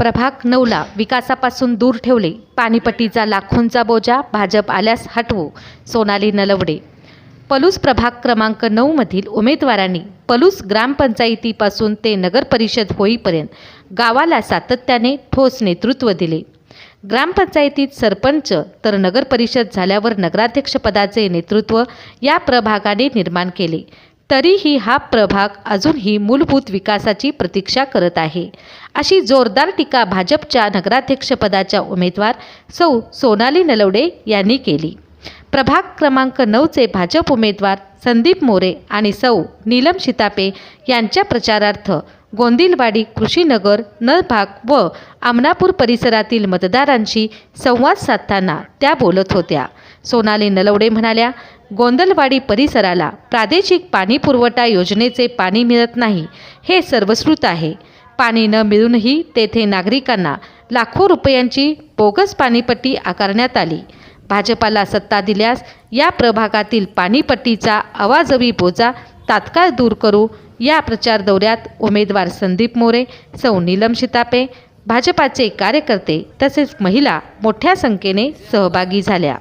प्रभाग नऊला विकासापासून दूर ठेवले. पाणीपट्टीचा लाखोंचा बोजा भाजप आल्यास हटवू सोनाली नलवडे. पलूस प्रभाग क्रमांक नऊमधील उमेदवारांनी पलूस ग्रामपंचायतीपासून ते नगरपरिषद होईपर्यंत गावाला सातत्याने ठोस नेतृत्व दिले. ग्रामपंचायतीत सरपंच तर नगरपरिषद झाल्यावर नगराध्यक्षपदाचे नेतृत्व या प्रभागाने निर्माण केले. तरीही हा प्रभाग अजूनही मूलभूत विकासाची प्रतीक्षा करत आहे. अशी जोरदार टीका भाजपच्या नगराध्यक्षपदाच्या उमेदवार सौ सोनाली नलवडे यांनी केली. प्रभाग क्रमांक नऊचे भाजप उमेदवार संदीप मोरे आणि सौ नीलम शितापे यांच्या प्रचारार्थ गोंदिलवाडी कृषीनगर नभाग व आमनापूर परिसरातील मतदारांशी संवाद साधताना त्या बोलत होत्या. सोनाली नलवडे म्हणाल्या गोंदलवाडी परिसराला प्रादेशिक पाणी पुरवठा योजनेचे पाणी मिळत नाही हे सर्वश्रुत आहे. पाणी न मिळूनही तेथे नागरिकांना लाखो रुपयांची बोगस पाणीपट्टी आकारण्यात आली. भाजपाला सत्ता दिल्यास या प्रभागातील पाणीपट्टीचा आवाजवी बोजा तात्काळ दूर करू या प्रचार दौऱ्यात उमेदवार संदीप मोरे सौ नीलम शितापे भाजपाचे कार्यकर्ते तसेच महिला मोठ्या संख्येने सहभागी झाल्या.